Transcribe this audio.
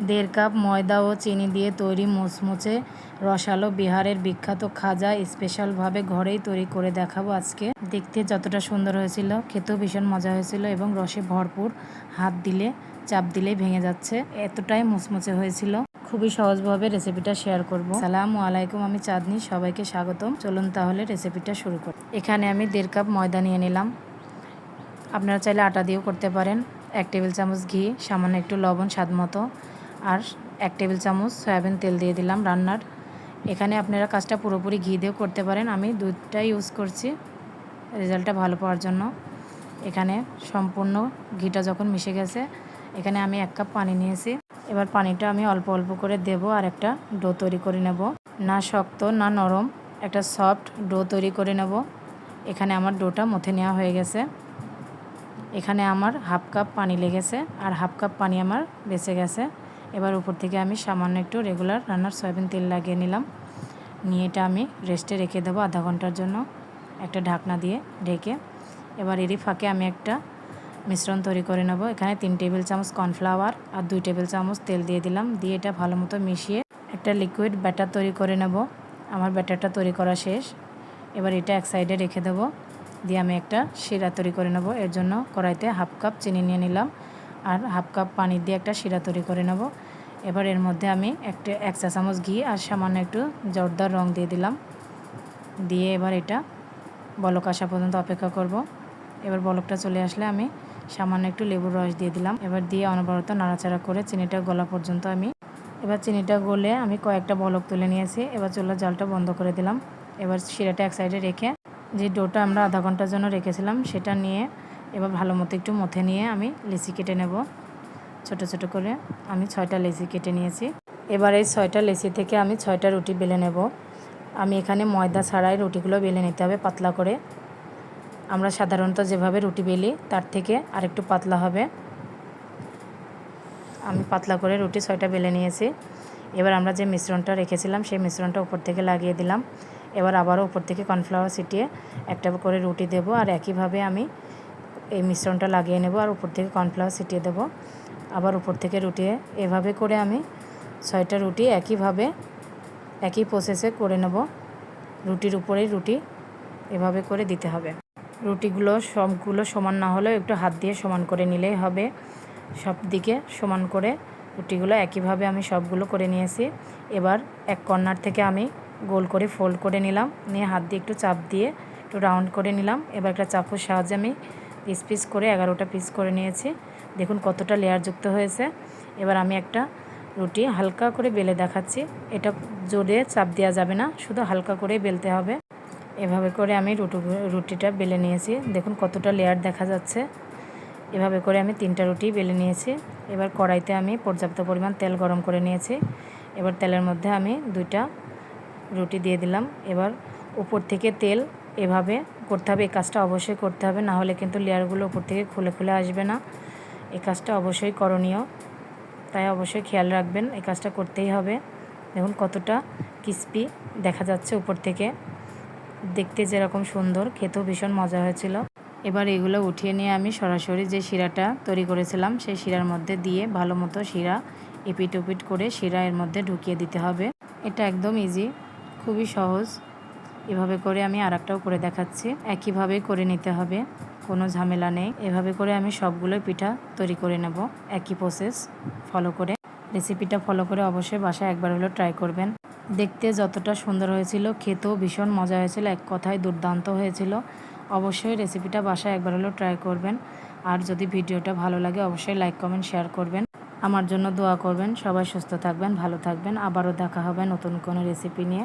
দেড় কাপ ময়দা ও চিনি দিয়ে তৈরি মুচমুচে রসালো বিহারের বিখ্যাত খাজা স্পেশালভাবে ঘরেই তৈরি করে দেখাবো আজকে। দেখতে যতটা সুন্দর হয়েছিল, খেতেও ভীষণ মজা হয়েছিল এবং রসে ভরপুর, হাত দিলে, চাপ দিলেই ভেঙে যাচ্ছে। এতটাই মুচমুচে হয়েছিল। খুবই সহজভাবে রেসিপিটা শেয়ার করব। সালাম আলাইকুম, আমি চাঁদনি, সবাইকে স্বাগতম। চলুন তাহলে রেসিপিটা শুরু করি। এখানে আমি দেড় কাপ ময়দা নিয়ে নিলাম। আপনারা চাইলে আটা দিয়েও করতে পারেন। এক টেবিল চামচ ঘি, সামান্য একটু লবণ, স্বাদ মতো। আর এক টেবিল চামচ সয়াবিন তেল দিয়ে দিলাম রান্নার। এখানে আপনারা কাজটা পুরোপুরি ঘি দিয়েও করতে পারেন। আমি দুধটাই ইউজ করছি রেজাল্টটা ভালো পাওয়ার জন্য। এখানে সম্পূর্ণ ঘিটা যখন মিশে গেছে, এখানে আমি এক কাপ পানি নিয়েছি। এবার পানিটা আমি অল্প অল্প করে দেব আর একটা ডো তৈরি করে নেব। না শক্ত, না নরম, একটা সফট ডো তৈরি করে নেব। এখানে আমার ডোটা মথে নেওয়া হয়ে গেছে। এখানে আমার হাফ কাপ পানি লেগেছে আর হাফ কাপ পানি আমার বেঁচে গেছে। এবার উপর থেকে আমি সামান্য একটু রেগুলার রান্নার সয়াবিন তেল লাগিয়ে নিলাম। নিয়ে এটা আমি রেস্টে রেখে দেবো আধা ঘণ্টার জন্য একটা ঢাকনা দিয়ে ঢেকে। এবার এরই ফাঁকে আমি একটা মিশ্রণ তৈরি করে নেব। এখানে তিন টেবিল চামচ কর্নফ্লাওয়ার আর দুই টেবিল চামচ তেল দিয়ে দিলাম। দিয়ে এটা ভালো মতো মিশিয়ে একটা লিকুইড ব্যাটার তৈরি করে নেব। আমার ব্যাটারটা তৈরি করা শেষ। এবার এটা এক সাইডে রেখে দেবো। দিয়ে আমি একটা শিরা তৈরি করে নেব। এর জন্য কড়াইতে হাফ কাপ চিনি নিয়ে নিলাম। আর হাফ কাপ পানি দিয়ে একটা শিরা তৈরি করে নেব। এবার এর মধ্যে আমি একটা এক চা চামচ ঘি আর সামান্য একটু জর্দার রং দিয়ে দিলাম। দিয়ে এবার এটা বলক আসা পর্যন্ত অপেক্ষা করব। এবার বলকটা চলে আসলে আমি সামান্য একটু লেবুর রস দিয়ে দিলাম। এবার দিয়ে অনবরত নাড়াচাড়া করে চিনিটা গলা পর্যন্ত আমি এবার চিনিটা গলে আমি কয়েকটা বলক তুলে নিয়েছি। এবার চুলার জালটা বন্ধ করে দিলাম। এবার শিরাটা এক সাইডে রেখে যে ডোটা আমরা আধা ঘণ্টার জন্য রেখেছিলাম সেটা নিয়ে এবার ভালো মতো একটু মথে নিয়ে আমি লিচি কেটে নেব। ছোট ছোট করে আমি ছয়টা লেচি কেটে নিয়েছি। এবার এই ছয়টা লেচি থেকে আমি ছয়টা রুটি বেলে নেব। আমি এখানে ময়দা ছাড়াই রুটিগুলো বেলে নিতে হবে পাতলা করে। আমরা সাধারণত যেভাবে রুটি বেলি তার থেকে আরেকটু পাতলা হবে। আমি পাতলা করে রুটি ছয়টা বেলে নিয়েছি। এবার আমরা যে মিশ্রণটা রেখেছিলাম সেই মিশ্রণটা উপর থেকে লাগিয়ে দিলাম। এবার আবারও উপর থেকে কর্নফ্লাওয়ার ছিটিয়ে একটা করে রুটি দেব আর একইভাবে আমি এই মিশ্রণটা লাগিয়ে নেব আর উপর থেকে কর্নফ্লাওয়ার ছিটিয়ে দেব। আবার উপর থেকে রুটি এভাবে করে আমি ছয়টা রুটি একইভাবে, একই প্রসেসে করে নেব। রুটির উপরেই রুটি এভাবে করে দিতে হবে। রুটিগুলো সবগুলো সমান না হলেও একটু হাত দিয়ে সমান করে নিলেই হবে। সব দিকে সমান করে রুটিগুলো একইভাবে আমি সবগুলো করে নিয়েছি। এবার এক কর্নার থেকে আমি গোল করে ফোল্ড করে নিলাম। নিয়ে হাত দিয়ে একটু চাপ দিয়ে একটু রাউন্ড করে নিলাম। এবার একটা চাকুর সাহায্যে আমি পিস পিস করে, এগারোটা পিস করে নিয়েছি। দেখুন কতটা লেয়ার যুক্ত হয়েছে। এবার আমি একটা রুটি হালকা করে বেলে দেখাচ্ছি। এটা জোরে চাপ দেওয়া যাবে না, শুধু হালকা করে বেলতে হবে। এভাবে করে আমি রুটি, রুটিটা বেলে নিয়েছি। দেখুন কতটা লেয়ার দেখা যাচ্ছে। এভাবে করে আমি তিনটা রুটি বেলে নিয়েছি। এবার কড়াইতে আমি পর্যাপ্ত পরিমাণ তেল গরম করে নিয়েছি। এবার তেলের মধ্যে আমি দুইটা রুটি দিয়ে দিলাম। এবার উপর থেকে তেল এভাবে করতে হবে, এই কাজটা অবশ্যই করতে হবে, না হলে কিন্তু লেয়ারগুলো উপর থেকে খুলে খুলে আসবে না। এই কাজটা অবশ্যই করণীয়, তাই অবশ্যই খেয়াল রাখবেন, এই কাজটা করতেই হবে। দেখুন কতটা ক্রিস্পি দেখা যাচ্ছে উপর থেকে। দেখতে যেরকম সুন্দর, খেতেও ভীষণ মজা হয়েছিল। এবার এগুলো উঠিয়ে নিয়ে আমি সরাসরি যে শিরাটা তৈরি করেছিলাম, সেই শিরার মধ্যে দিয়ে ভালো মতো শিরা এপিট ওপিট করে শিরা এর মধ্যে ঢুকিয়ে দিতে হবে। এটা একদম ইজি খুবই সহজ। এভাবে করে আমি আর করে দেখাচ্ছি। একইভাবে করে নিতে হবে, কোনো ঝামেলা নেই। এভাবে করে আমি সবগুলো পিঠা তৈরি করে নেব, একই প্রসেস ফলো করে। রেসিপিটা ফলো করে অবশ্যই বাসায় একবার হলেও ট্রাই করবেন। দেখতে যতটা সুন্দর হয়েছিল, খেতেও ভীষণ মজা হয়েছিল, এক কথায় দুর্দান্ত হয়েছিল। অবশ্যই রেসিপিটা বাসায় একবার হলেও ট্রাই করবেন। আর যদি ভিডিওটা ভালো লাগে, অবশ্যই লাইক কমেন্ট শেয়ার করবেন। আমার জন্য দোয়া করবেন। সবাই সুস্থ থাকবেন, ভালো থাকবেন। আবারও দেখা হবে নতুন কোনো রেসিপি নিয়ে।